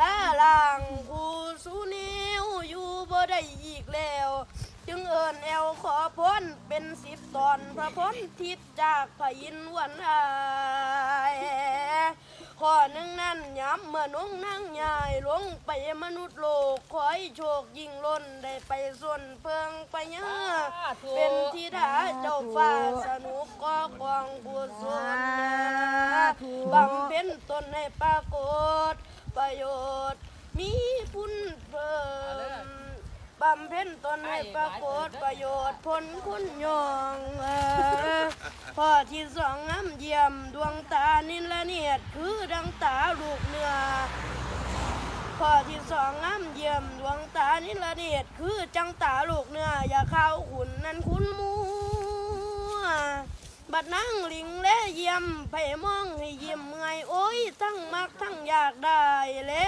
ลาล่างผู้สูนิ้วอยู่บ่ได้อีกแล้ว จึงเอิญแอวขอพ้นเป็นสิบตอนพระพ้นทิพย์จากพระอินทร์วันอายข้อหนึ่งนั้นย้ำเมื่อน้องนั่งยายลงไปมนุษย์โลกขอให้โชคยิ่งล้นได้ไปส่วนเพิงไปเยอะเป็นธิดาเจ้าฟ้าสนุกก็กองบุญนบำเพ็ญตนให้ปรากฏประโยชน์ มีพุนเพิ่ม บำเพ็ญตนให้ปรากฏประโยชน์ผลคุณยองเออพ่อที่สองงามเยี่ยมดวงตานินละเนียดคือดังตาลูกเนื้อพ่อที่สองงามเยี่ยมดวงตานินละเนียดคือจังตาลูกเนื้ออย่าเข้าขุนนั้นคุณมัวบัดนั่งลิงและเยี่ยมไผมองให้ยิ้มไงโอ้ยทั้งมักทั้งอยากได้แล้ว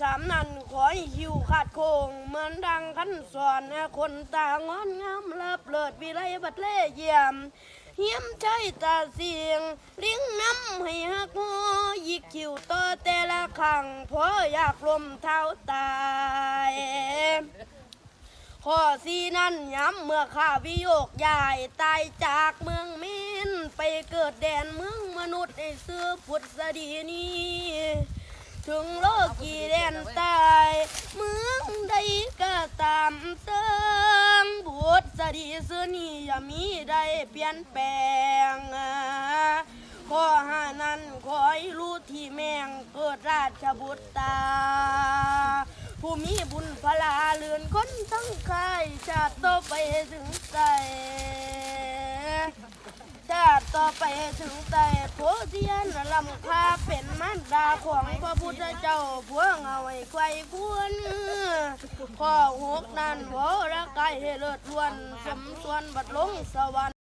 สามนันขอให้หิวขาดโคง เหมือนดังขันสอนคนตางอนงามเลิบเลิดวิไลบัดเล่เยี่ยมเฮียมใจตาเสียงเลี้ยงน้ำให้หักหัวยิกคิวต่อแต่ละครั้งเพราะอยากลมเท้าตายข้อสีนั้นย้ำเมื่อข้าวิโยกยายตายจากเมืองมินไปเกิดแดนเมืองมนุษย์ในเสื้อพุทธดีนี้ ถึงโลกกี่แดนตายเมืองใดก็ตามเติงบุตรสดีสนีอย่ามีใดเปลี่ยนแปลงข้อหานั้นขอให้รู้ที่แมงเกิดราชบุตรตา ผู้มีบุญพลาเลือนคนทั้งใครชาติต่อไปถึงใจชาติต่อไปถึงใจ โพเทียนลำคาเป็นมันดาของพระพุทธเจ้าพวงเอาไว้ไขว้ควรข้อหกนั้นโวระไกายเลิศล้วนสมส่วนบัดลงสวรรค์